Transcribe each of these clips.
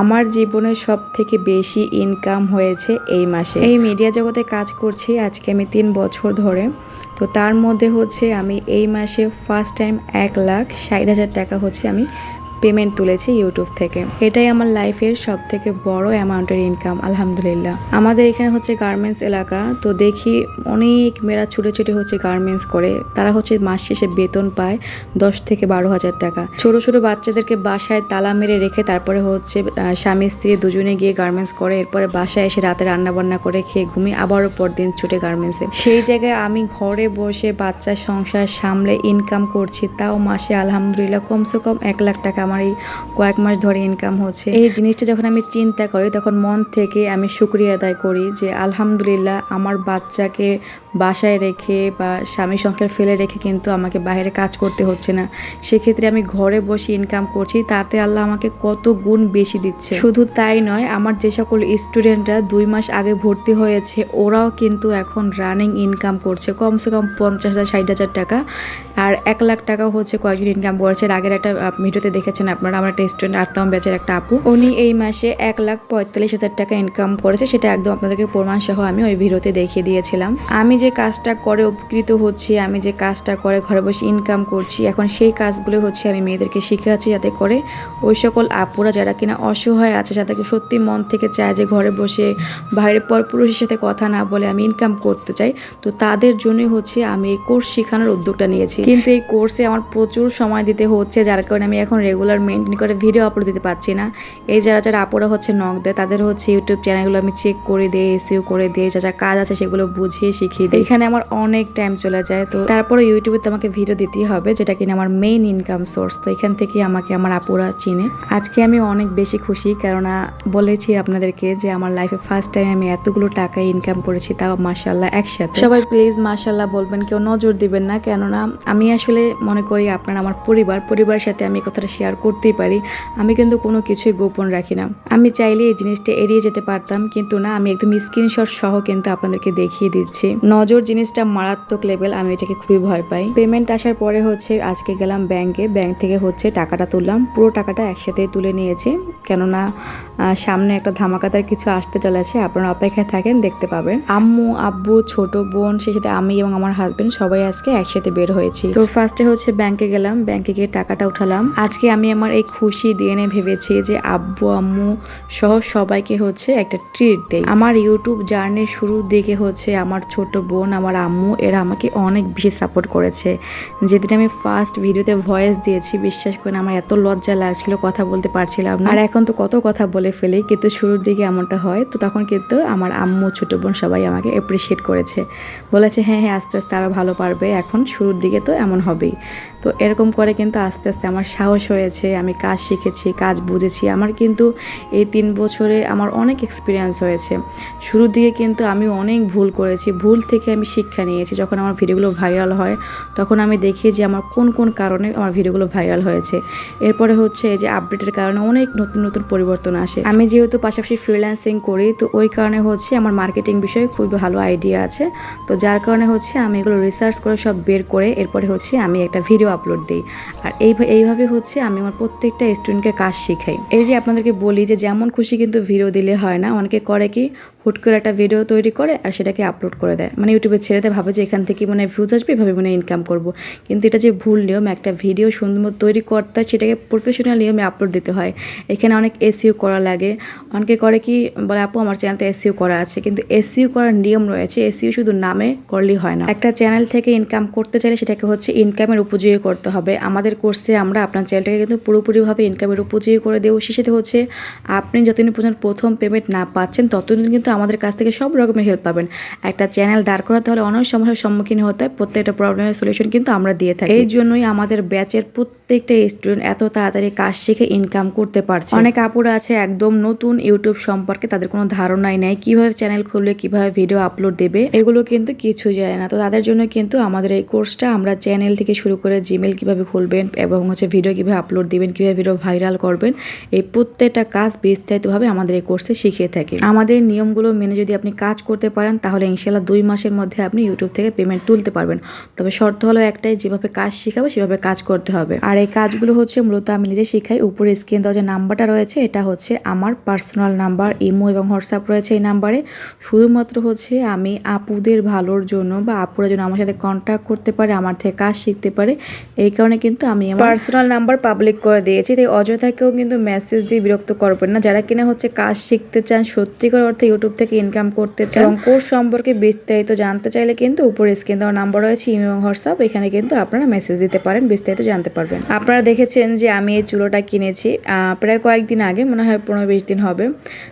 আমার জীবনে সব থেকে বেশি ইনকাম হয়েছে এই মাসে। এই মিডিয়া জগতে কাজ করছি আজকে আমি তিন বছর ধরে। তো তার মধ্যে হচ্ছে আমি এই মাসে ফার্স্ট টাইম এক লাখ ষাট হাজার টাকা হচ্ছে আমি পেমেন্ট তুলেছি ইউটিউব থেকে। এটাই আমার লাইফের সব থেকে বড় অ্যামাউন্টের ইনকাম আলহামদুলিল্লাহ। আমাদের এখানে হচ্ছে গার্মেন্টস এলাকা, তো দেখি অনেক মেয়েরা ছুটে ছুটে হচ্ছে গার্মেন্টস করে। তারা হচ্ছে মাস শেষে বেতন পায় দশ থেকে বারো হাজার টাকা। ছোট ছোট বাচ্চাদেরকে বাসায় তালা মেরে রেখে তারপরে হচ্ছে স্বামী, স্ত্রী দুজনে গিয়ে গার্মেন্টস করে। এরপরে বাসায় এসে রাতে রান্না বান্না করে খেয়ে ঘুমিয়ে আবারও পরদিন ছুটে গার্মেন্টসে সেই জায়গায় আমি ঘরে বসে বাচ্চার সংসার সামলে ইনকাম করছি, তাও মাসে আলহামদুলিল্লাহ কমসে কম এক লাখ টাকা আমার এই কয়েক মাস ধরে ইনকাম হচ্ছে। এই জিনিসটা যখন আমি চিন্তা করি, তখন মন থেকে আমি শুক্রিয়া আদায় করি যে, আলহামদুলিল্লাহ, আমার বাচ্চাকে বাসায় রেখে বা স্বামী সংসার ফেলে রেখে কিন্তু আমাকে বাইরে কাজ করতে হচ্ছে না। সেক্ষেত্রে আমি ঘরে বসে ইনকাম করছি, তাতে আল্লাহ আমাকে কত গুণ বেশি দিচ্ছে। শুধু তাই নয়, আমার যে সকল স্টুডেন্টরা দুই মাস আগে ভর্তি হয়েছে, ওরাও কিন্তু এখন রানিং ইনকাম করছে, কমসে কম পঞ্চাশ হাজার, ষাট হাজার টাকা। আর এক লাখ টাকা হচ্ছে কয়েকজন ইনকাম করেছে। আগের একটা ভিডিওতে দেখেছেন আপনারা, আমার একটা স্টুডেন্ট আটতম ব্যাচের একটা আপু। উনি এই মাসে এক লাখ পঁয়তাল্লিশ হাজার টাকা ইনকাম করেছে, সেটা একদম আপনাদেরকে প্রমাণ সহ আমি ওই ভিডিওতে দেখিয়ে দিয়েছিলাম। আমি যে কাজটা করে উপকৃত হচ্ছি, আমি যে কাজটা করে ঘরে বসে ইনকাম করছি, এখন সেই কাজগুলো হচ্ছে আমি মেয়েদেরকে শিখাচ্ছি যাতে করে ওই সকল আপুরা যারা কিনা অসহায় আছে, যাদেরকে সত্যি মন থেকে চায় যে ঘরে বসে বাইরের পর পুরুষের সাথে কথা না বলে আমি ইনকাম করতে চাই, তো তাদের জন্যই হচ্ছে আমি এই কোর্স শেখানোর উদ্যোগটা নিয়েছি। কিন্তু এই কোর্সে আমার প্রচুর সময় দিতে হচ্ছে, যার কারণে আমি এখন রেগুলার মেনটেন করে ভিডিও আপলোড দিতে পারছি না। এই যারা যারা আপুরা হচ্ছে নক দেয়, তাদের হচ্ছে ইউটিউব চ্যানেলগুলো আমি চেক করে দিই এসিও করে দিই, যা যা কাজ আছে সেগুলো বুঝিয়ে শিখিয়ে দিই। এখানে আমার অনেক টাইম চলে যায়, তো তারপরে ইউটিউবে তো আমাকে ভিডিও দিতেই হবে যেটা কিনা আমার মেইন ইনকাম সোর্স তো এখান থেকে আমাকে আমার আপুরা চিনে। আজকে আমি অনেক বেশি খুশি কেননা বলেছি আপনাদেরকে যে আমার লাইফে ফার্স্ট টাইম আমি এতগুলো টাকা ইনকাম করেছি, তাও মাশাল্লাহ একসাথে। সবাই প্লিজ মাশাল্লাহ বলবেন, কেউ নজর দিবেন না কেননা আমি আসলে মনে করি আপনার আমার পরিবার, পরিবারের সাথে আমি কথাটা শেয়ার করতেই পারি, আমি কিন্তু কোনো কিছুই গোপন রাখি না। আমি চাইলে এই জিনিসটা এড়িয়ে যেতে পারতাম, কিন্তু না, আমি একদম স্ক্রিনশট সহ কিন্তু আপনাদেরকে দেখিয়ে দিচ্ছি। নজর জিনিসটা মারাত্মক লেভেল আমি এটাকে খুবই ভয় পাই। পেমেন্ট আসার পরে হচ্ছে, আজকে গেলাম ব্যাংকে ব্যাংক থেকে হচ্ছে টাকাটা তুললাম, পুরো টাকাটা একসাথে তুলে নিয়েছি। কেননা সামনে একটা ধামাকাতার কিছু আসতে চলেছে, আপনারা অপেক্ষায় থাকেন, দেখতে পাবেন। আম্মু, আব্বু, ছোট বোন, সেই সাথে আমি এবং আমার হাজবেন্ড সবাই আজকে একসাথে বের হয়েছি। তো ফার্স্টে হচ্ছে ব্যাংকে গেলাম ব্যাংকে গিয়ে টাকাটা উঠালাম। আজকে আমি আমার এই খুশি দিয়ে এনে ভেবেছি যে আব্বু, আম্মু সহ সবাইকে হচ্ছে একটা ট্রিট দেই। আমার ইউটিউব জার্নির শুরুর দিকে হচ্ছে আমার ছোট বোন, আমার আম্মু, এরা আমাকে অনেক বেশি সাপোর্ট করেছে। যেদিন আমি ফার্স্ট ভিডিওতে ভয়েস দিয়েছি, বিশ্বাস করেন আমার এত লজ্জা লাগছিল, কথা বলতে পারছিলাম না। আর এখন তো কত কথা বলে ফেলি, কিন্তু শুরুর দিকে এমনটা হয়, তো তখন কিন্তু আমার আম্মু, ছোট বোন সবাই আমাকে অ্যাপ্রিসিয়েট করেছে। বলেছে হ্যাঁ হ্যাঁ আস্তে আস্তে আরও ভালো পারবে, এখন শুরুর দিকে তো এমন হবেই। তো এরকম করে কিন্তু আস্তে আস্তে আমার সাহস হয়েছে, আমি কাজ শিখেছি, কাজ বুঝেছি। আমার কিন্তু এই তিন বছরে আমার অনেক এক্সপিরিয়েন্স হয়েছে। শুরুর দিকে কিন্তু আমি অনেক ভুল করেছি, ভুল থেকে আমি শিক্ষা নিয়েছি। যখন আমার ভিডিওগুলো ভাইরাল হয়, তখন আমি দেখি যে আমার কোন কোন কারণে আমার ভিডিওগুলো ভাইরাল হয়েছে। এরপরে হচ্ছে এই যে আপডেটের কারণে অনেক নতুন নতুন পরিবর্তন আসে। আমি যেহেতু পাশাপাশি ফ্রিল্যান্সিং করি, তো ওই কারণে হচ্ছে আমার মার্কেটিং বিষয়ে খুবই ভালো আইডিয়া আছে। তো যার কারণে হচ্ছে আমি এগুলো রিসার্চ করে সব বের করে এরপরে হচ্ছে আমি একটা ভিডিও আপলোড দিই। আর এই এইভাবে হচ্ছে আমি আমার প্রত্যেকটা স্টুডেন্টকে কাজ শিখাই। এই যে আপনাদেরকে বলি যে যেমন খুশি কিন্তু ভিডিও দিলে হয় না, অনেকে করে কি হুট করে একটা ভিডিও তৈরি করে আর সেটাকে আপলোড করে দেয়। মানে ইউটিউবে ছেড়ে দেয়, ভাবে যে এখান থেকে মানে ভিউজ আসবে, এভাবে মানে ইনকাম করব। কিন্তু এটা যে ভুল নিয়ম, একটা ভিডিও সুন্দর মতো তৈরি করতে, সেটাকে প্রফেশনাল নিয়মে আপলোড দিতে হয়। এখানে অনেক এসিও করা লাগে। অনেকে করে কি, বলে, আপু, আমার চ্যানেলতে এসিও করা আছে। কিন্তু এসিও করার নিয়ম রয়েছে। এসিও শুধু নামে করলেই হয় না। একটা চ্যানেল থেকে ইনকাম করতে চাইলে সেটাকে হচ্ছে ইনকামের উপযোগী করতে হবে। আমাদের কোর্সে আমরা আপনার চ্যানেলটাকে কিন্তু পুরোপুরিভাবে ইনকামের উপযোগী করে দেবো। সে সাথে হচ্ছে আপনি যতদিন পর্যন্ত প্রথম পেমেন্ট না পাচ্ছেন, ততদিন কিন্তু আমাদের কাছ থেকে সব রকমের হেল্প পাবেন। একটা চ্যানেল দাঁড় করাতে হলে অনেক সমস্যার সম্মুখীন হতে হয়। প্রত্যেকটা প্রবলেমের সলিউশন কিন্তু আমরা দিয়ে থাকি। এই জন্যই আমাদের ব্যাচের প্রত্যেকটা স্টুডেন্ট এত তাড়াতাড়ি কাজ শিখে ইনকাম করতে পারছে। অনেক আপুরা আছে একদম নতুন ইউটিউব সম্পর্কে তাদের কোনো ধারণাই নেই। কীভাবে চ্যানেল খুললে কীভাবে ভিডিও আপলোড দেবে, এগুলো কিন্তু কিছু যায় না। তো তাদের জন্য কিন্তু আমাদের এই কোর্সটা আমরা চ্যানেল থেকে শুরু করে জিমেল কীভাবে খুলবেন এবং হচ্ছে ভিডিও কীভাবে আপলোড দিবেন, কীভাবে ভিডিও ভাইরাল করবেন, এই প্রত্যেকটা কাজ বিস্তারিতভাবে আমাদের এই কোর্সে শিখিয়ে থাকি। আমাদের নিয়মগুলো মেনে যদি আপনি কাজ করতে পারেন, তাহলে ইনশাল্লাহ দুই মাসের মধ্যে আপনি ইউটিউব থেকে পেমেন্ট তুলতে পারবেন। তবে শর্ত হলো একটাই, যেভাবে কাজ শিখাবো, সেভাবে কাজ করতে হবে। আর এই কাজগুলো হচ্ছে মূলত আমি নিজে শিখাই। উপরে স্ক্রিন দেওয়া যে নাম্বারটা রয়েছে, এটা হচ্ছে আমার পার্সোনাল নাম্বার ইমো এবং হোয়াটসঅ্যাপ রয়েছে এই নাম্বারে। শুধুমাত্র হচ্ছে আমি আপুদের ভালোর জন্য বা আপুরা যেন আমার সাথে কন্ট্যাক্ট করতে পারে, আমার থেকে কাজ শিখতে পারে, এই কারণে কিন্তু আমি আমার পার্সোনাল নাম্বার পাবলিক করে দিয়েছি। তাই অযথা কেউ কিন্তু মেসেজ দিয়ে বিরক্ত করবেন না। যারা কিনা হচ্ছে কাজ শিখতে চান, সত্যিকার অর্থে ইউটিউব থেকে ইনকাম করতে চান এবং কোর্স সম্পর্কে বিস্তারিত জানতে চাইলে কিন্তু উপরে স্ক্রিন দেওয়া নাম্বার রয়েছে ইমেল এবং হোয়াটসঅ্যাপ এখানে কিন্তু আপনারা মেসেজ দিতে পারেন বিস্তারিত জানতে পারবেন। আপনারা দেখেছেন যে আমি এই চুলোটা কিনেছি প্রায় কয়েকদিন আগে মনে হয় পনেরো বিশ দিন হবে।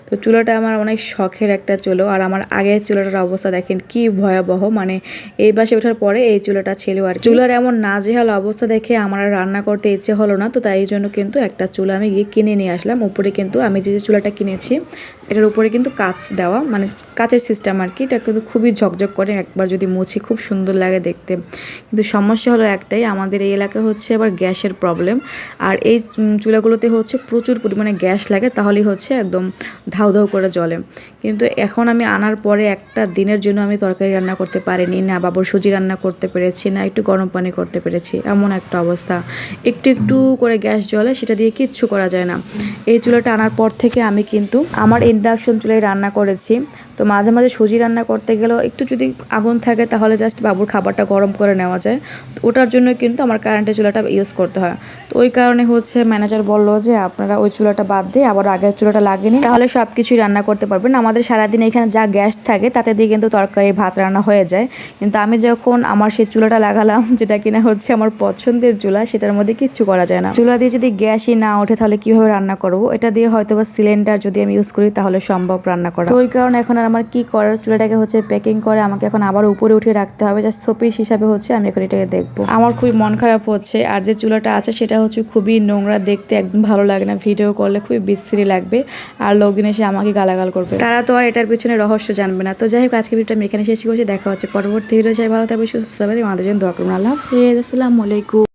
তো চুলোটা আমার অনেক শখের একটা চুলো আর আমার আগের চুলোটার অবস্থা দেখেন কি ভয়াবহ মানে এই বাসে ওঠার পরে এই চুলোটা ছিল আর। চুলার এমন নাজেহাল অবস্থা দেখে আমার রান্না করতে ইচ্ছে হলো না তো তাই জন্য কিন্তু একটা চুলা আমি গিয়ে কিনে নিয়ে আসলাম। উপরে কিন্তু আমি যে যে চুলাটা কিনেছি এটার উপরে কিন্তু কাচ দেওয়া মানে কাচের সিস্টেম আর কি। এটা কিন্তু খুবই ঝকঝক করে, একবার যদি মুছি খুব সুন্দর লাগে দেখতে। কিন্তু সমস্যা হলো একটাই, আমাদের এই এলাকায় হচ্ছে আবার গ্যাসের প্রবলেম আর এই চুলাগুলোতে হচ্ছে প্রচুর পরিমাণে গ্যাস লাগে, তাহলেই হচ্ছে একদম ধাউ ধাউ করে জ্বলে। কিন্তু এখন আমি আনার পরে একটা দিনের জন্য আমি তরকারি রান্না করতে পারিনি, না বাবুর সুজি রান্না করতে পেরেছি, না একটু গরম পানি করতে পেরেছি, এমন একটা অবস্থা। একটু একটু করে গ্যাস জ্বলে, সেটা দিয়ে কিচ্ছু করা যায় না। এই চুলাটা আনার পর থেকে আমি কিন্তু আমার ইন্ডাকশন চুলায় রান্না করেছি। তো মাঝে মাঝে সুজি রান্না করতে গেলেও একটু যদি আগুন থাকে তাহলে জাস্ট বাবুর খাবারটা গরম করে নেওয়া যায়। তো ওটার জন্য কিন্তু আমার কারেন্টের চুলাটা ইউজ করতে হয়। তো ওই কারণে হচ্ছে ম্যানেজার বলল যে, আপনারা ওই চুলাটা বাদ দিয়ে আবার আগের চুলাটা লাগিয়ে নিন, তাহলে সব কিছুই রান্না করতে পারবেন। আমাদের সারাদিন এখানে যা গ্যাস থাকে তাতে দিয়ে কিন্তু তরকারি, ভাত রান্না হয়ে যায়। কিন্তু আমি যখন আমার সেই চুলাটা লাগালাম, যেটা কিনা হচ্ছে আমার পছন্দের চুলা, সেটার মধ্যে কিচ্ছু করা যায় না। চুলা দিয়ে যদি গ্যাসই না ওঠে তাহলে কীভাবে রান্না করব? এটা দিয়ে হয়তো বা সিলিন্ডার যদি আমি ইউজ করি তাহলে সম্ভব রান্না করা। ওই কারণে এখন আর আমার কি করার? চুলাটাকে হচ্ছে প্যাকিং করে আমাকে এখন আবার উপরে উঠিয়ে রাখতে হবে। জাস্ট শোপিস হিসাবে হচ্ছে আমি এখন এটাকে দেখব। আমার খুবই মন খারাপ হচ্ছে। আর যে চুলাটা আছে সেটা হচ্ছে খুবই নোংরা দেখতে একদম ভালো লাগে না। ভিডিও করলে খুবই বিশ্রী লাগবে। আর লোকজন এসে আমাকে গালাগাল করবে। তারা তো আর এটার পিছনে রহস্য জানবে না। তো যাই হোক আজকে ভিডিওটা আমি এখানে শেষ করছি। দেখা হচ্ছে পরবর্তী ভিডিও চাই ভালো থাকবে সুস্থ থাকবে আমাদের জন্য দোয়া করুন আল্লাহ আসসালামু আলাইকুম।